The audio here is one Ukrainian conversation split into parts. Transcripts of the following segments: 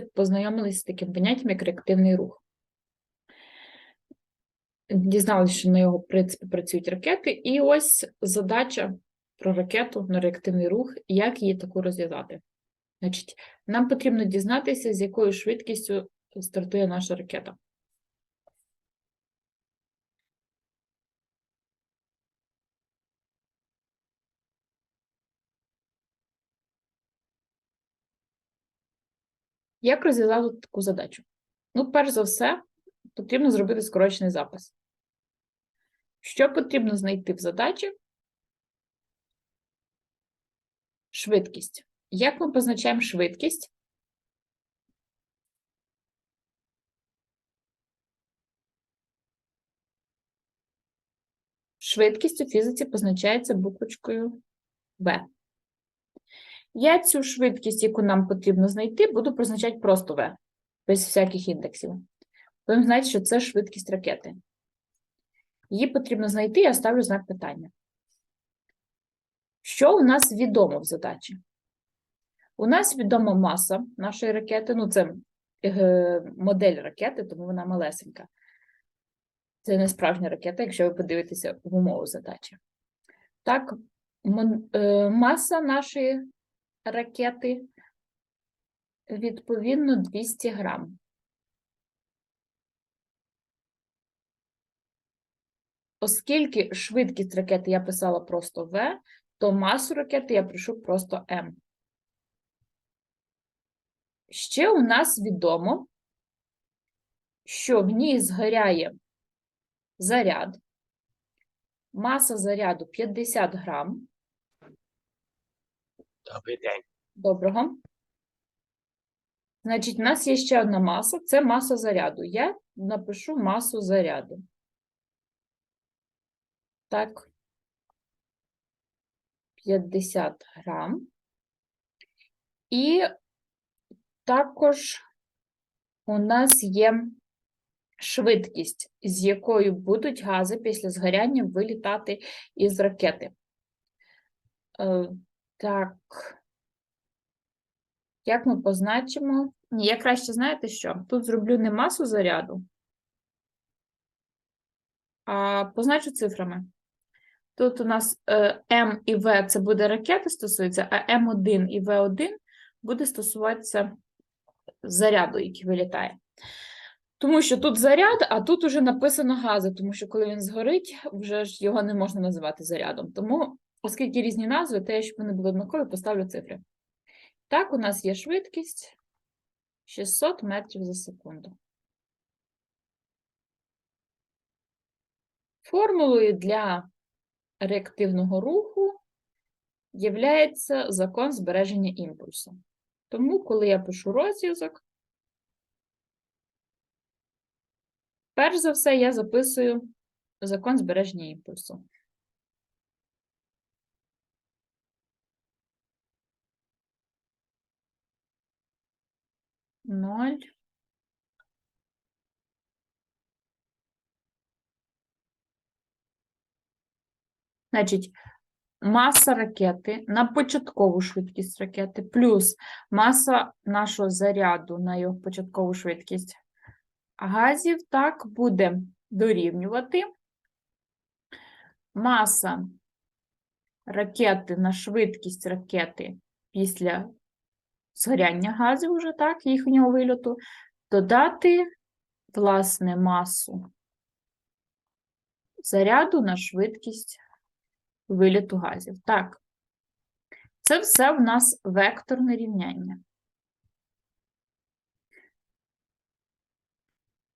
познайомилися з таким поняттям, як реактивний рух. Дізналися, що на його принципі працюють ракети, і ось задача про ракету на реактивний рух, як її таку розв'язати. Значить, нам потрібно дізнатися, з якою швидкістю стартує наша ракета. Як розв'язати таку задачу? Ну, перш за все, потрібно зробити скорочений запис. Що потрібно знайти в задачі? Швидкість. Як ми позначаємо швидкість? Швидкість у фізиці позначається буквочкою В. Я цю швидкість, яку нам потрібно знайти, буду позначати просто В, без всяких індексів. Будемо знати, що це швидкість ракети. Її потрібно знайти, я ставлю знак питання. Що у нас відомо в задачі? У нас відома маса нашої ракети, ну це е, модель ракети, тому вона малесенька. Це не справжня ракета, якщо ви подивитеся в умову задачі. Так, е, маса нашої ракети відповідно 200 грам. Оскільки швидкість ракети я писала просто В, то масу ракети я пишу просто М. Ще у нас відомо, що в ній згоряє заряд. Маса заряду 50 грам. Добрий день. Доброго. Значить, у нас є ще одна маса, це маса заряду. Я напишу масу заряду. Так. 50 грам. І також у нас є швидкість, з якою будуть гази після згоряння вилітати із ракети. Так. Як ми позначимо? Ні, я краще знаєте що? Тут зроблю не масу заряду, а позначу цифрами. Тут у нас е, М і В це буде ракети стосується, а М1 і В1 буде стосуватися заряду, який вилітає. Тому що тут заряд, а тут уже написано гази, тому що коли він згорить, вже ж його не можна називати зарядом. Тому, оскільки різні назви, те, щоб вони були однакові, поставлю цифри. Так, у нас є швидкість 600 метрів за секунду. Формулою для реактивного руху є закон збереження імпульсу. Тому, коли я пишу розв'язок, перш за все я записую закон збереження імпульсу. Ноль. Значить, маса ракети на початкову швидкість ракети плюс маса нашого заряду на його початкову швидкість газів, так, буде дорівнювати маса ракети на швидкість ракети після згоряння газів, уже так, їхнього вильоту, додати, власне, масу заряду на швидкість виліту газів. Так, це все в нас векторне рівняння.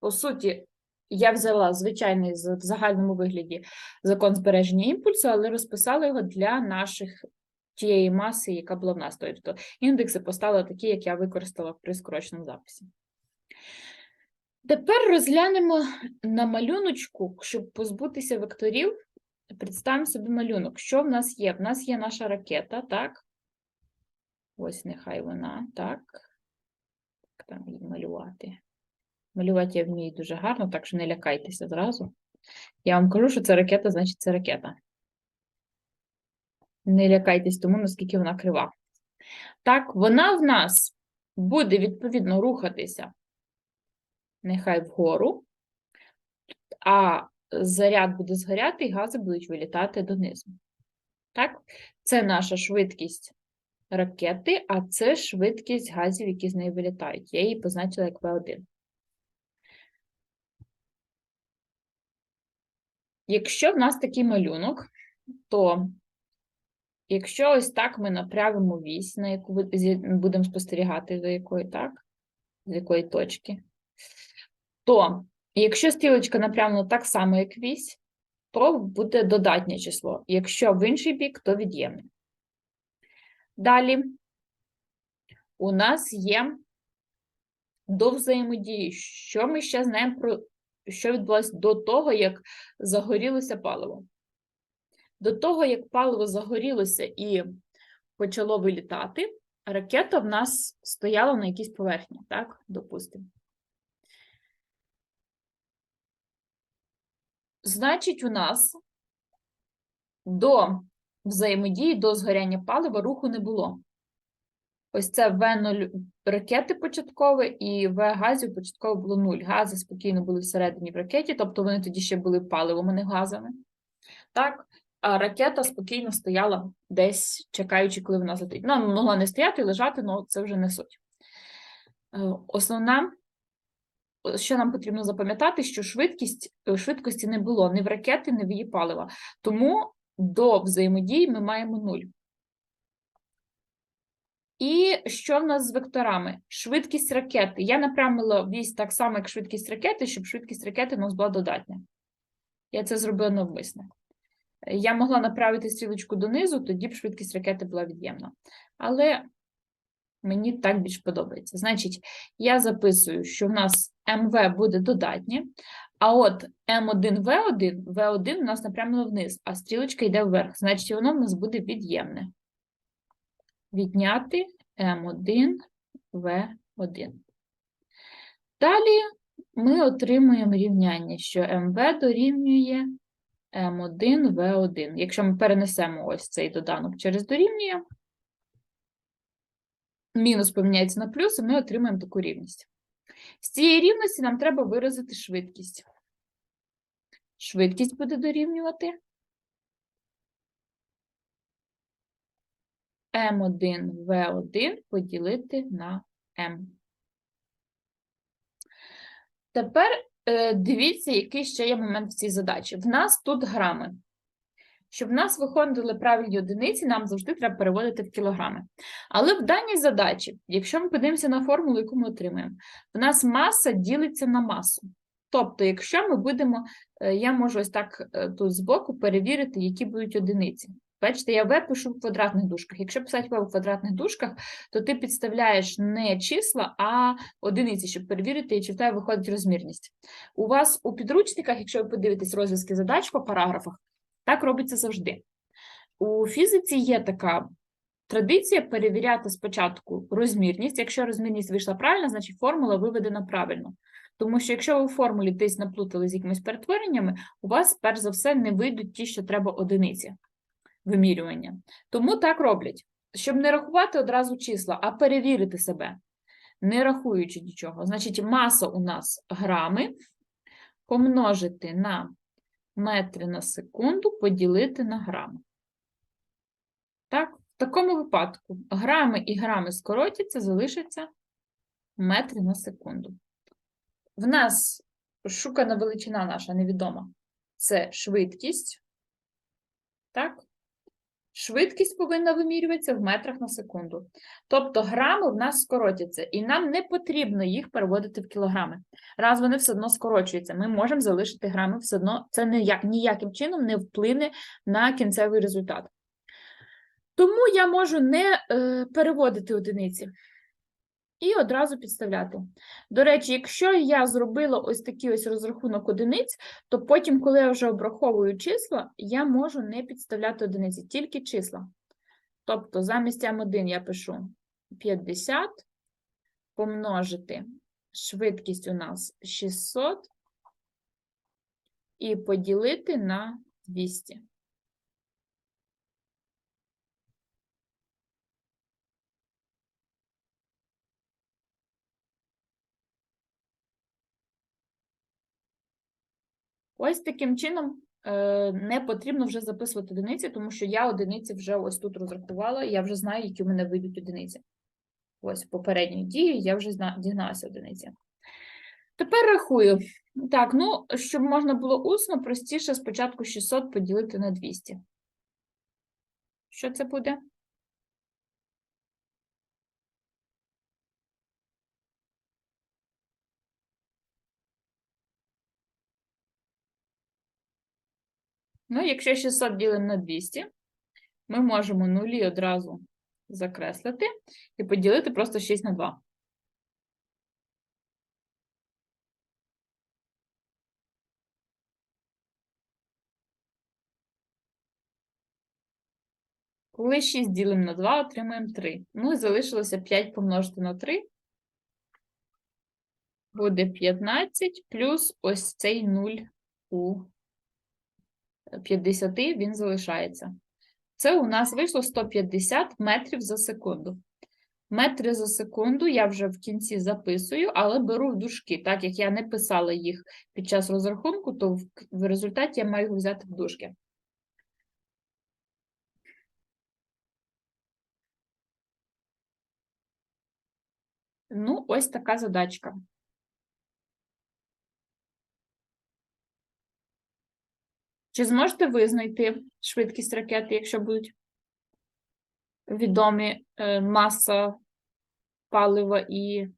По суті, я взяла звичайний в загальному вигляді закон збереження імпульсу, але розписала його для наших тієї маси, яка була в нас. Тобто індекси поставила такі, як я використала при скороченому записі. Тепер розглянемо на малюночку, щоб позбутися векторів. Представимо собі малюнок. Що в нас є? В нас є наша ракета, так? Ось нехай вона, так. Як там її малювати? Малювати я вмію дуже гарно, так що не лякайтеся зразу. Я вам кажу, що це ракета, значить це ракета. Не лякайтесь тому, наскільки вона крива. Так, вона в нас буде відповідно рухатися нехай вгору, а заряд буде згоряти, і гази будуть вилітати донизу. Так? Це наша швидкість ракети, а це швидкість газів, які з неї вилітають. Я її позначила як V1. Якщо в нас такий малюнок, то якщо ось так ми направимо вісь, на яку будемо спостерігати, до якої так, з якої точки, то якщо стрілочка напрямлена так само, як вісь, то буде додатнє число. Якщо в інший бік, то від'ємне. Далі у нас є до взаємодії. Що ми ще знаємо про що відбулося до того, як загорілося паливо? До того, як паливо загорілося і почало вилітати, ракета в нас стояла на якійсь поверхні, так, допустимо. Значить, у нас до взаємодії, до згоряння палива руху не було. Ось це В0 ракети початкове і В газів початково було 0. Гази спокійно були всередині в ракеті, тобто вони тоді ще були паливом, а не газами. Так, а ракета спокійно стояла десь, чекаючи, коли вона злетить. Вона могла не стояти, і лежати, але це вже не суть. Е, Основна, що нам потрібно запам'ятати, що швидкість, е, швидкості не було ні в ракети, ні в її палива. Тому до взаємодії ми маємо 0. І що в нас з векторами? Швидкість ракети. Я направила вісь так само, як швидкість ракети, щоб швидкість ракети у нас була додатня. Я це зробила навмисне. Я могла направити стрілочку донизу, тоді б швидкість ракети була від'ємна. Але мені так більш подобається. Значить, я записую, що в нас МВ буде додатнє, а от М1В1, В1 у нас напрямлено вниз, а стрілочка йде вверх. Значить, воно в нас буде від'ємне. Відняти М1, В1. Далі ми отримуємо рівняння, що МВ дорівнює М1, В1. Якщо ми перенесемо ось цей доданок через дорівнює, мінус поміняється на плюс, і ми отримаємо таку рівність. З цієї рівності нам треба виразити швидкість. Швидкість буде дорівнювати М1, В1 поділити на М. Тепер дивіться, який ще є момент в цій задачі. В нас тут грами. Щоб в нас виходили правильні одиниці, нам завжди треба переводити в кілограми. Але в даній задачі, якщо ми подивимося на формулу, яку ми отримаємо, в нас маса ділиться на масу. Тобто, якщо ми будемо, е, я можу ось так е, тут збоку перевірити, які будуть одиниці. Бачите, я В пишу в квадратних дужках. Якщо писати В у квадратних дужках, то ти підставляєш не числа, а одиниці, щоб перевірити, чи в тебе виходить розмірність. У вас у підручниках, якщо ви подивитесь розв'язки задач по параграфах, так робиться завжди. У фізиці є така традиція перевіряти спочатку розмірність. Якщо розмірність вийшла правильно, значить формула виведена правильно. Тому що якщо ви в формулі десь наплутали з якимись перетвореннями, у вас, перш за все, не вийдуть ті, що треба одиниці вимірювання. Тому так роблять, щоб не рахувати одразу числа, а перевірити себе, не рахуючи нічого. Значить, маса у нас грами помножити на метри на секунду поділити на грами. Так, в такому випадку грами і грами скоротяться, залишаться метри на секунду. В нас шукана величина наша невідома. Це швидкість. Так? Швидкість повинна вимірюватися в метрах на секунду. Тобто грами в нас скоротяться, і нам не потрібно їх переводити в кілограми. Раз вони все одно скорочуються, ми можемо залишити грами все одно, це ніяк, ніяким чином не вплине на кінцевий результат. Тому я можу не е, переводити одиниці і одразу підставляти. До речі, якщо я зробила ось такий ось розрахунок одиниць, то потім, коли я вже обраховую числа, я можу не підставляти одиниці, тільки числа. Тобто замість М1 я пишу 50 помножити швидкість у нас 600 і поділити на 200. Ось таким чином е, не потрібно вже записувати одиниці, тому що я одиниці вже ось тут розрахувала, я вже знаю, які у мене вийдуть одиниці. Ось попередньої дії я вже дізналася одиниці. Тепер рахую. Так, ну, щоб можна було усно, простіше спочатку 600 поділити на 200. Що це буде? Ну, якщо 600 ділимо на 200, ми можемо нулі одразу закреслити і поділити просто 6 на 2. Коли 6 ділимо на 2, отримаємо 3. Ну і залишилося 5 помножити на 3. Буде 15 плюс ось цей 0 у 50, він залишається. Це у нас вийшло 150 метрів за секунду. Метри за секунду я вже в кінці записую, але беру в дужки. Так як я не писала їх під час розрахунку, то в, результаті я маю взяти в дужки. Ну, ось така задачка. Чи зможете ви знайти швидкість ракети, якщо будуть відомі е, маса палива і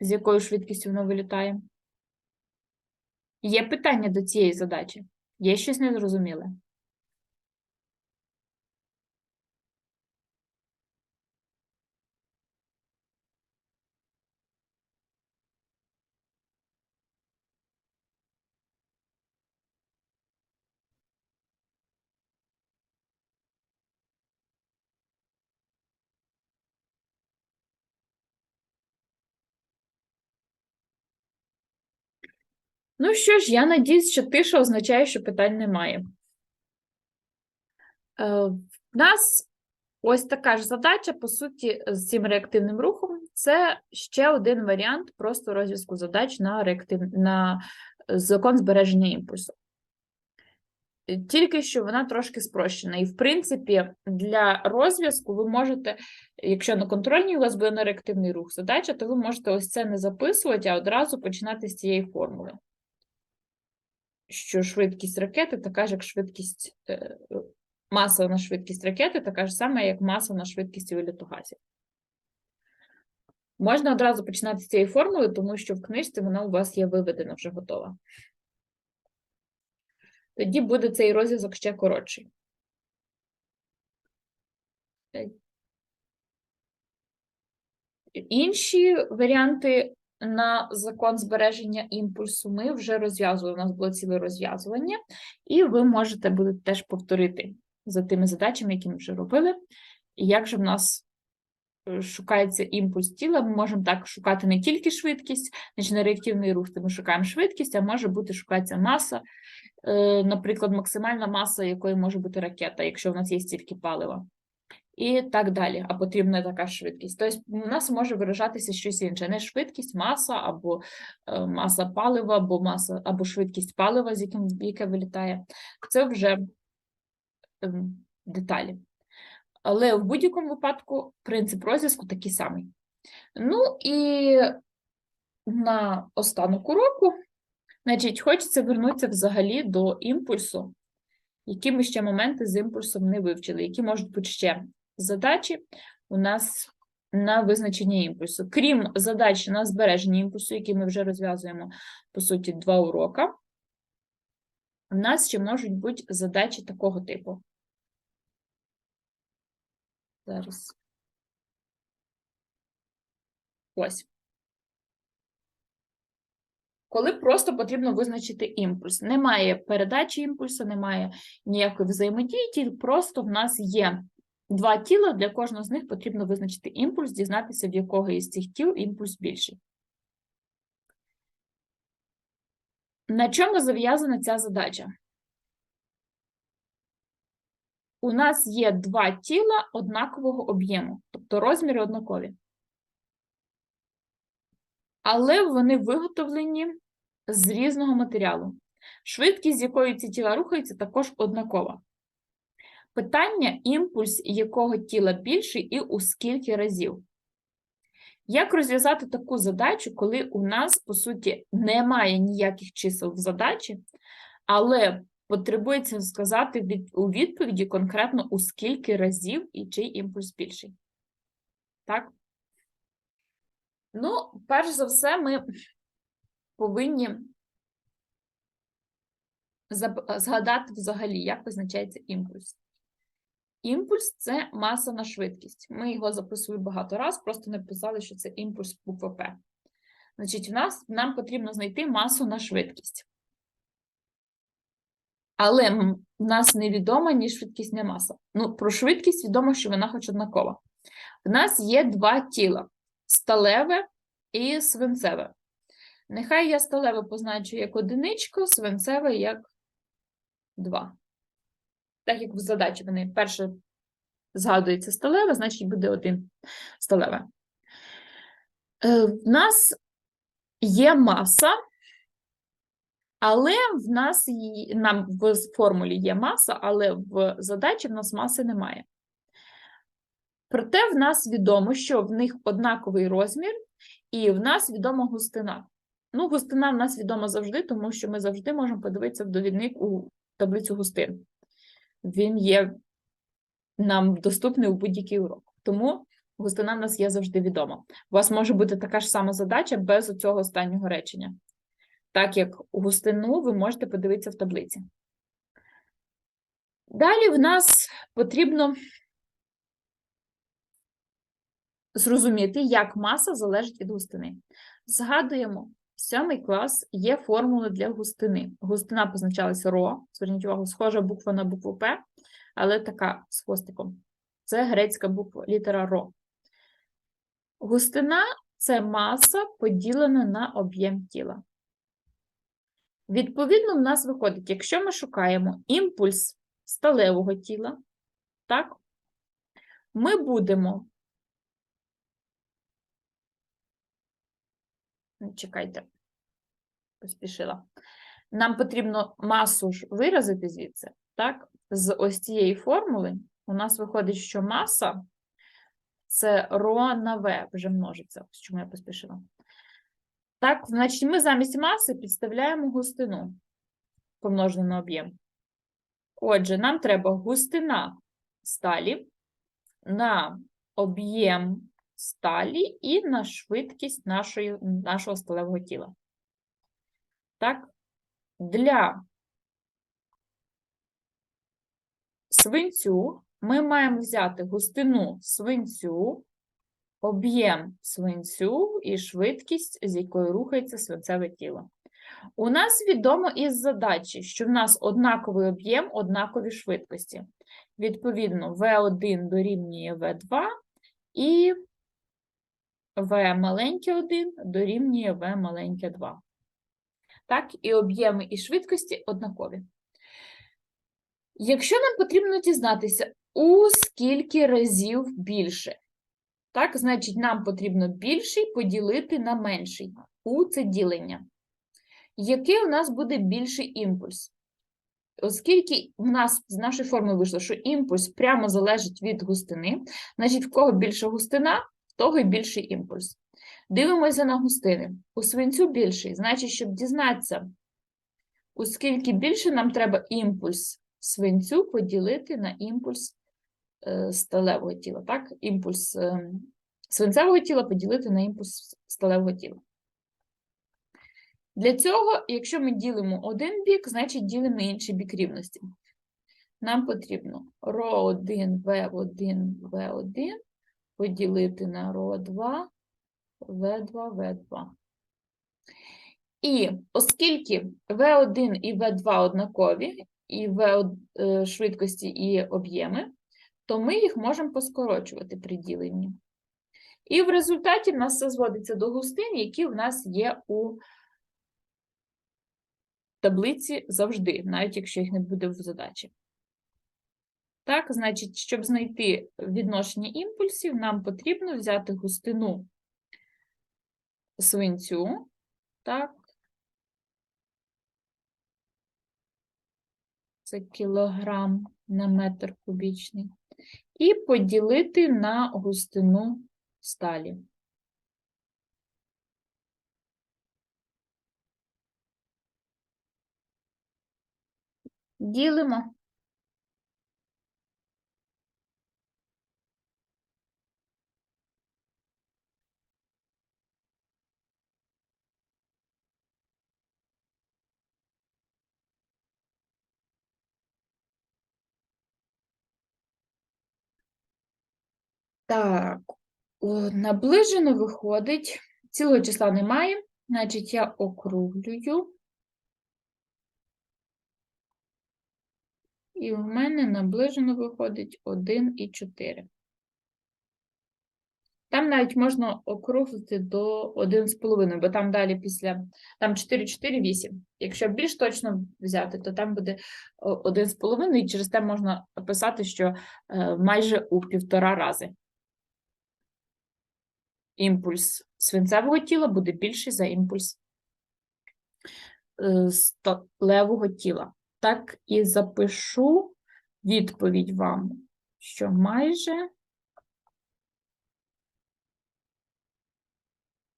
з якою швидкістю воно вилітає? Є питання до цієї задачі? Є щось незрозуміле? Ну що ж, я надіюсь, що тиша означає, що питань немає. Е, В нас ось така ж задача, по суті, з цим реактивним рухом. Це ще один варіант просто розв'язку задач на, реактив... на закон збереження імпульсу. Е, Тільки що вона трошки спрощена. І, в принципі, для розв'язку ви можете, якщо на контрольній у вас буде на реактивний рух задача, то ви можете ось це не записувати, а одразу починати з цієї формули що швидкість ракети така ж, як швидкість е, маса на швидкість ракети, така ж сама, як маса на швидкість виліту газів. Можна одразу починати з цієї формули, тому що в книжці вона у вас є виведена вже готова. Тоді буде цей розв'язок ще коротший. Е, Інші варіанти на закон збереження імпульсу ми вже розв'язували. У нас було ціле розв'язування, і ви можете будете теж повторити за тими задачами, які ми вже робили. І як же в нас е, шукається імпульс тіла, ми можемо так шукати не тільки швидкість, значить на реактивний рух, то ми шукаємо швидкість, а може бути шукається маса, е, наприклад, максимальна маса, якої може бути ракета, якщо в нас є стільки палива і так далі, а потрібна така швидкість. Тобто у нас може виражатися щось інше, не швидкість, маса, або е, маса палива, або маса, або швидкість палива, з яким яке вилітає. Це вже ем, деталі. Але в будь-якому випадку принцип розв'язку такий самий. Ну і на останок уроку, значить, хочеться вернутися взагалі до імпульсу, які ми ще моменти з імпульсом не вивчили, які можуть бути ще задачі у нас на визначення імпульсу. Крім задач на збереження імпульсу, які ми вже розв'язуємо, по суті, два урока, у нас ще можуть бути задачі такого типу. Зараз. Ось. Коли просто потрібно визначити імпульс. Немає передачі імпульсу, немає ніякої взаємодії, просто в нас є два тіла, для кожного з них потрібно визначити імпульс, дізнатися, в якого із цих тіл імпульс більший. На чому зав'язана ця задача? У нас є два тіла однакового об'єму, тобто розміри однакові. Але вони виготовлені з різного матеріалу. Швидкість, з якою ці тіла рухаються, також однакова. Питання, імпульс якого тіла більший і у скільки разів. Як розв'язати таку задачу, коли у нас, по суті, немає ніяких чисел в задачі, але потребується сказати від- у відповіді конкретно у скільки разів і чий імпульс більший? Так? Ну, перш за все, ми повинні згадати взагалі, як визначається імпульс. Імпульс це маса на швидкість. Ми його записували багато раз, просто написали, що це імпульс буква П. Значить, в нас нам потрібно знайти масу на швидкість. Але в нас невідома ні швидкість, ні маса. Ну, про швидкість відомо, що вона хоч однакова. В нас є два тіла: сталеве і свинцеве. Нехай я сталеве позначу як одиничку, свинцеве як 2. Так як в задачі вони перше згадується сталеве, значить буде один сталеве. В нас є маса, але в нас її- нам в формулі є маса, але в задачі в нас маси немає. Проте в нас відомо, що в них однаковий розмір, і в нас відома густина. Ну, густина в нас відома завжди, тому що ми завжди можемо подивитися в довідник у таблицю густин. Він є нам доступний у будь-який урок. Тому густина в нас є завжди відома. У вас може бути така ж сама задача без цього останнього речення. Так як густину ви можете подивитися в таблиці. Далі в нас потрібно зрозуміти, як маса залежить від густини. Згадуємо, сьомий клас є формула для густини. Густина позначалася ро, зверніть увагу, схожа буква на букву П, але така з хвостиком. Це грецька буква, літера ро. Густина це маса, поділена на об'єм тіла. Відповідно, в нас виходить, якщо ми шукаємо імпульс сталевого тіла, так, ми будемо. Чекайте, поспішила. Нам потрібно масу ж виразити звідси, так? З ось цієї формули у нас виходить, що маса це ро на В вже множиться. Ось чому я поспішила. Так, значить, ми замість маси підставляємо густину, помножену на об'єм. Отже, нам треба густина сталі на об'єм сталі і на швидкість нашої, нашого сталевого тіла. Так, для свинцю ми маємо взяти густину свинцю, об'єм свинцю і швидкість, з якою рухається свинцеве тіло. У нас відомо із задачі, що в нас однаковий об'єм, однакові швидкості. Відповідно, V1 дорівнює V2 і V маленьке 1 дорівнює V маленьке 2. Так, і об'єми і швидкості однакові. Якщо нам потрібно дізнатися, у скільки разів більше, так, значить, нам потрібно більший поділити на менший. У це ділення. Який у нас буде більший імпульс? Оскільки в нас з нашої форми вийшло, що імпульс прямо залежить від густини, значить, в кого більша густина, в того й більший імпульс. Дивимося на густини. У свинцю більший, значить, щоб дізнатися, оскільки більше нам треба імпульс свинцю поділити на імпульс е, сталевого тіла. Так? Імпульс е, свинцевого тіла поділити на імпульс сталевого тіла. Для цього, якщо ми ділимо один бік, значить ділимо інший бік рівності. Нам потрібно ро1, В1, В1 поділити на ро2, В2, В2. І оскільки В1 і В2 однакові, і В е, швидкості і об'єми, то ми їх можемо поскорочувати при діленні. І в результаті в нас все зводиться до густин, які в нас є у таблиці завжди, навіть якщо їх не буде в задачі. Так, значить, щоб знайти відношення імпульсів, нам потрібно взяти густину свинцю, так, це кілограм на метр кубічний, і поділити на густину сталі. Ділимо. Так, наближено виходить. Цілого числа немає, значить я округлюю. І в мене наближено виходить 1 і 4. Там навіть можна округлити до 1,5, бо там далі після там 4, 4, 8. Якщо більш точно взяти, то там буде 1,5, і через те можна писати, що е, майже у півтора рази. Імпульс свинцевого тіла буде більший за імпульс е, сталевого тіла. Так і запишу відповідь вам, що майже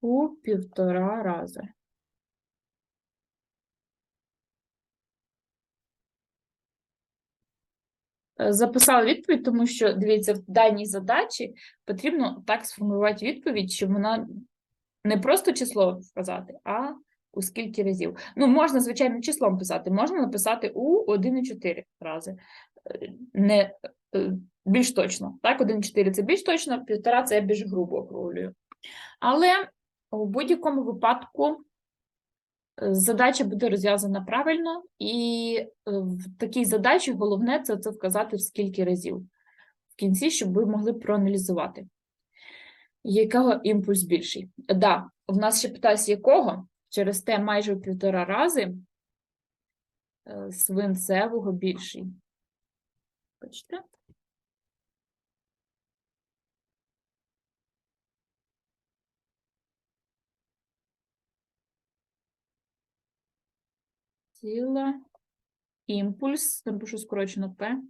у півтора рази. Записала відповідь, тому що, дивіться, в даній задачі потрібно так сформувати відповідь, щоб вона не просто число вказати, а у скільки разів. Ну, можна, звичайно, числом писати, можна написати у 1,4 рази. Е, Не е, більш точно. Так, 1,4 це більш точно, півтора це я більш грубо округлюю. Але у будь-якому випадку е, задача буде розв'язана правильно, і е, в такій задачі головне це, це вказати в скільки разів в кінці, щоб ви могли проаналізувати. Якого імпульс більший? Да, в нас ще питається, якого? Через те майже в півтора рази е, свинцевого більший. Бачите? Ціла імпульс, напишу скорочено П,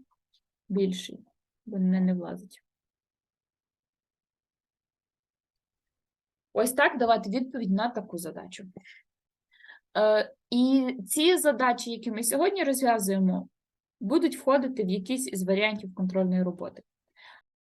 більший, бо мене не влазить. Ось так давати відповідь на таку задачу. Е, і ці задачі, які ми сьогодні розв'язуємо, будуть входити в якийсь із варіантів контрольної роботи.